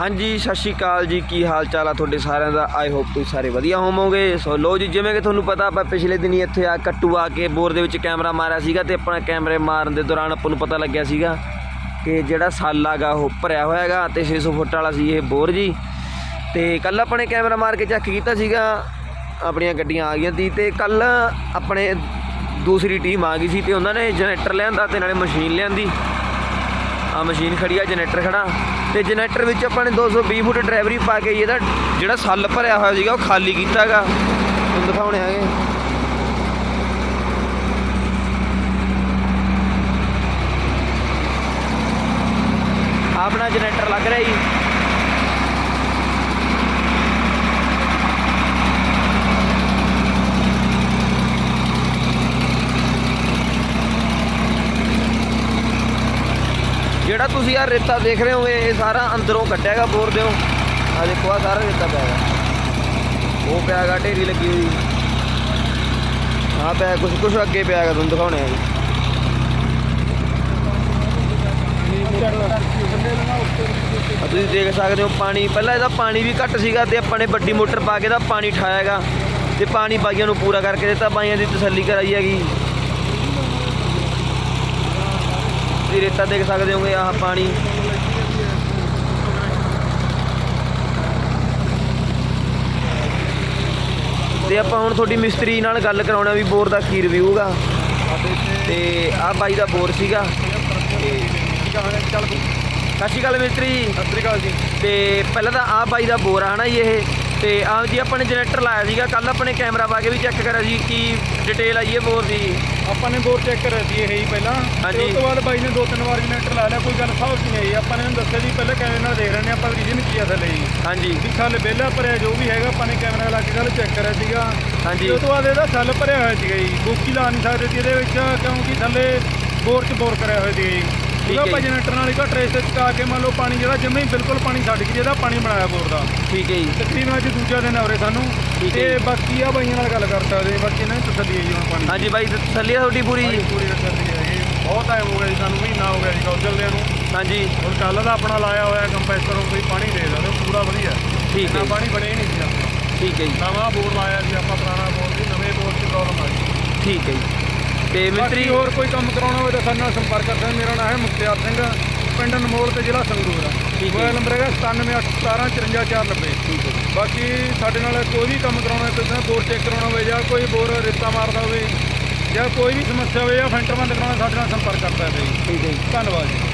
ਹਾਂਜੀ, ਸਤਿ ਸ਼੍ਰੀ ਅਕਾਲ ਜੀ। ਕੀ ਹਾਲ ਚਾਲ ਆ ਤੁਹਾਡੇ ਸਾਰਿਆਂ ਦਾ? ਆਈ ਹੋਪ ਤੁਸੀਂ ਸਾਰੇ ਵਧੀਆ ਹੋਵੋਗੇ। ਸੋ ਲੋ ਜੀ, ਜਿਵੇਂ ਕਿ ਤੁਹਾਨੂੰ ਪਤਾ, ਆਪਾਂ ਪਿਛਲੇ ਦਿਨੀ ਇੱਥੇ ਆ ਕੱਟੂ ਆ ਕੇ ਬੋਰ ਦੇ ਵਿੱਚ ਕੈਮਰਾ ਮਾਰਿਆ ਸੀਗਾ ਤੇ ਆਪਣਾ ਕੈਮਰੇ ਮਾਰਨ ਦੇ ਦੌਰਾਨ ਆਪਾਂ ਨੂੰ ਪਤਾ ਲੱਗਿਆ ਸੀਗਾ ਕਿ ਜਿਹੜਾ ਸਾਲ ਆਗਾ ਉਹ ਭਰਿਆ ਹੋਇਆ ਹੈਗਾ ਤੇ 600 ਫੁੱਟ ਵਾਲਾ ਸੀ ਇਹ ਬੋਰ ਜੀ। ਤੇ ਕੱਲ ਆਪਣੇ ਕੈਮਰਾ ਮਾਰ ਕੇ ਚੈੱਕ ਕੀਤਾ ਸੀਗਾ, ਆਪਣੀਆਂ ਗੱਡੀਆਂ ਆ ਗਈਆਂ ਸੀ ਤੇ ਕੱਲ ਆਪਣੇ ਦੂਸਰੀ ਟੀਮ ਆ ਗਈ ਸੀ ਤੇ ਉਹਨਾਂ ਨੇ ਜਨਰੇਟਰ ਲਿਆਂਦਾ ਤੇ ਨਾਲੇ ਮਸ਼ੀਨ ਲਿਆਂਦੀ। ਆ ਮਸ਼ੀਨ ਖੜੀ ਆ, ਜਨਰੇਟਰ ਖੜਾ। ਤੇ ਜਨਰੇਟਰ ਵਿੱਚ ਆਪਾਂ ਨੇ 220 ਫੁੱਟ ਡਰਾਈਵਰੀ ਪਾ ਕੇ ਇਹਦਾ ਜਿਹੜਾ ਸੱਲ ਭਰਿਆ ਹੋਇਆ ਸੀਗਾ, ਉਹ ਖਾਲੀ ਕੀਤਾਗਾ। ਤੁਹਾਨੂੰ ਦਿਖਾਉਣੇ ਹੈਗੇ। ਆਪਣਾ ਜਨਰੇਟਰ ਲੱਗ ਰਿਹਾ ਜੀ। ਜਿਹੜਾ ਤੁਸੀਂ ਆ ਰੇਤਾ ਦੇਖ ਰਹੇ ਹੋਗੇ ਇਹ ਸਾਰਾ ਅੰਦਰੋਂ ਕੱਢਿਆਗਾ ਬੋਰ ਦਿਓ। ਆ ਦੇਖੋ ਆ ਸਾਰਾ ਰੇਤਾ ਪਿਆ ਹੈਗਾ ਉਹ ਪਿਆ ਹੈਗਾ ਢੇਰੀ ਲੱਗੀ ਹੋਈ। ਆ ਪਿਆ ਕੁਝ ਕੁਝ ਅੱਗੇ ਪਿਆ ਹੈਗਾ ਤੁਹਾਨੂੰ ਦਿਖਾਉਣੇ ਆ ਜੀ। ਤੁਸੀਂ ਦੇਖ ਸਕਦੇ ਹੋ, ਪਾਣੀ ਪਹਿਲਾਂ ਇਹਦਾ ਪਾਣੀ ਵੀ ਘੱਟ ਸੀਗਾ ਤੇ ਆਪਾਂ ਨੇ ਵੱਡੀ ਮੋਟਰ ਪਾ ਕੇ ਇਹਦਾ ਪਾਣੀ ਠਾਇਆਗਾ। ਤੇ ਪਾਣੀ ਬਾਈਆਂ ਨੂੰ ਪੂਰਾ ਕਰਕੇ ਦਿੱਤਾ, ਬਾਈਆਂ ਦੀ ਤਸੱਲੀ ਕਰਾਈ ਹੈਗੀ। ਤੁਸੀਂ ਰੇਤਾ ਦੇਖ ਸਕਦੇ ਹੋਗੇ ਆਹ ਪਾਣੀ। ਤੇ ਆਪਾਂ ਹੁਣ ਤੁਹਾਡੀ ਮਿਸਤਰੀ ਨਾਲ ਗੱਲ ਕਰਾਉਣਾ ਵੀ ਬੋਰ ਦਾ ਕੀ ਰਿਵਿਊ ਗਾ। ਤੇ ਆਹ ਬਾਈ ਦਾ ਬੋਰ ਸੀਗਾ। ਸਤਿ ਸ਼੍ਰੀ ਅਕਾਲ ਮਿਸਤਰੀ। ਸਤਿ ਸ੍ਰੀ ਅਕਾਲ ਜੀ। ਤੇ ਪਹਿਲਾਂ ਤਾਂ ਆਹ ਬਾਈ ਦਾ ਬੋਰ ਆ ਹਨਾ ਜੀ ਇਹ। ਤੇ ਆਹ ਜੀ ਆਪਾਂ ਨੇ ਜਨਰੇਟਰ ਲਾਇਆ ਸੀਗਾ ਕੱਲ ਆਪਣੇ ਕੈਮਰਾ ਪਾ ਕੇ ਵੀ ਚੈੱਕ ਕਰਿਆ ਸੀ ਕੀ ਡਿਟੇਲ ਆ ਜੀ ਇਹ ਬੋਰ ਦੀ ਆਪਾਂ ਨੇ ਬੋਰ ਚੈੱਕ ਕਰਿਆ ਸੀ ਇਹ ਹੀ ਪਹਿਲਾਂ। ਤੇ ਉਸ ਤੋਂ ਬਾਅਦ ਬਾਈ ਨੇ ਦੋ ਤਿੰਨ ਵਾਰ ਜਨਰੇਟਰ ਲਾ ਲਿਆ ਕੋਈ ਗੱਲ ਸਾਹਬ ਨਹੀਂ ਆਈ। ਆਪਾਂ ਨੇ ਦੱਸਿਆ ਜੀ ਪਹਿਲਾਂ ਕੈਮਰੇ ਨਾਲ ਦੇਖ ਰਹੇ ਨੇ ਆਪਾਂ ਰੀਜਨ ਕੀ ਆ ਥੱਲੇ ਜੀ। ਹਾਂਜੀ। ਵੀ ਛੱਲ ਵਿਹਲਾ ਭਰਿਆ ਜੋ ਵੀ ਹੈਗਾ ਆਪਾਂ ਨੇ ਕੈਮਰਾ ਲਾ ਕੇ ਗੱਲ ਚੈੱਕ ਕਰਿਆ ਸੀਗਾ। ਹਾਂਜੀ। ਉਸ ਤੋਂ ਬਾਅਦ ਇਹਦਾ ਛੱਲ ਭਰਿਆ ਹੋਇਆ ਸੀਗਾ ਜੀ। ਬੋਕੀ ਲਾ ਨਹੀਂ ਸਕਦੇ ਸੀ ਇਹਦੇ ਵਿੱਚ ਕਿਉਂਕਿ ਥੱਲੇ ਬੋਰ 'ਚ ਬੋਰ ਕਰਿਆ ਹੋਇਆ ਸੀਗਾ ਜੀ। ਠੀਕ ਹੈ ਆਪਾਂ ਜੀ। ਜਨਰੇਟਰ ਨਾਲ ਇੱਕ ਟਰੇਸ ਤੇ ਚਕਾ ਕੇ ਮੰਨ ਲਓ ਪਾਣੀ ਜਿਹੜਾ ਜੰਮੇ ਹੀ ਬਿਲਕੁਲ ਪਾਣੀ ਛੱਡ ਕੇ ਜਿਹਦਾ ਪਾਣੀ ਬਣਾਇਆ ਬੋਰ ਦਾ। ਠੀਕ ਹੈ ਜੀ। ਤਕਰੀਬਨ ਅੱਜ ਦੂਜਾ ਦਿਨ ਹੋ ਰਿਹਾ ਸਾਨੂੰ। ਹੈ ਤੇ ਜੀ। ਬਾਕੀ ਆ ਬਾਈਆਂ ਨਾਲ ਗੱਲ ਕਰ ਸਕਦੇ ਬਾਕੀ ਇਹਨਾਂ ਨੂੰ ਤਸੱਲੀ ਹੈ ਜੀ ਹੁਣ ਪਾਣੀ। ਦੀ। ਹਾਂਜੀ ਬਾਈ ਤਸੱਲੀ ਆ ਤੁਹਾਡੀ ਪੂਰੀ ਜੀ। ਪੂਰੀ ਤਸੱਲੀ ਹੈਗੀ ਬਹੁਤ ਟਾਈਮ ਹੋ ਗਿਆ ਜੀ ਸਾਨੂੰ ਮਹੀਨਾ ਹੋ ਗਿਆ ਜੀ ਕੌਲ ਚੱਲਦਿਆਂ ਨੂੰ। ਹਾਂਜੀ। ਹੁਣ ਕੱਲ ਦਾ ਆਪਣਾ ਲਾਇਆ ਹੋਇਆ ਕੰਪੈਸਰ ਉਹ ਕੋਈ ਪਾਣੀ ਦੇ ਦਿੰਦੇ ਪੂਰਾ ਵਧੀਆ। ਠੀਕ ਹੈ ਜੀ। ਪਾਣੀ ਬਣਿਆ ਹੀ ਨਹੀਂ ਸੀ ਆਪਣੇ। ਠੀਕ ਹੈ ਜੀ। ਨਵਾਂ ਬੋਰ ਲਾਇਆ ਸੀ ਆਪਾਂ ਪੁਰਾਣਾ ਬੋਰ ਸੀ ਨਵੇਂ ਬੋਰ 'ਚ ਪ੍ਰੋਬਲਮ ਆ ਗਈ। ਠੀਕ ਹੈ ਜੀ। ਤੇ ਮਿਸਤਰੀ ਹੋਰ ਕੋਈ ਕੰਮ ਕਰਾਉਣਾ ਹੋਵੇ ਤਾਂ ਸਾਡੇ ਨਾਲ ਸੰਪਰਕ ਕਰ ਸਕਦੇ ਮੇਰਾ ਨਾਮ ਹੈ ਮੁਖਤਿਆਰ ਸਿੰਘ ਪਿੰਡ ਅਨਮੋਲ ਤੇ ਜ਼ਿਲ੍ਹਾ ਸੰਗਰੂਰ। ਆ। ਮੋਬਾਈਲ ਨੰਬਰ ਹੈਗਾ 9781755490 ਠੀਕ ਹੈ। ਬਾਕੀ ਸਾਡੇ ਨਾਲ ਕੋਈ ਵੀ ਕੰਮ ਕਰਾਉਣਾ ਹੋਵੇ ਕਿਸੇ ਬੋਰ ਚੈੱਕ ਕਰਾਉਣਾ ਹੋਵੇ ਜਾਂ ਕੋਈ ਬੋਰ ਰੇਤਾ ਮਾਰਦਾ ਹੋਵੇ ਜਾਂ ਕੋਈ ਵੀ ਸਮੱਸਿਆ ਹੋਵੇ ਜਾਂ ਫੈਂਟਰ ਬੰਦ ਕਰਾਉਣਾ ਸਾਡੇ ਨਾਲ ਸੰਪਰਕ ਕਰ ਸਕਦੇ ਜੀ। ਠੀਕ ਹੈ ਧੰਨਵਾਦ ਜੀ।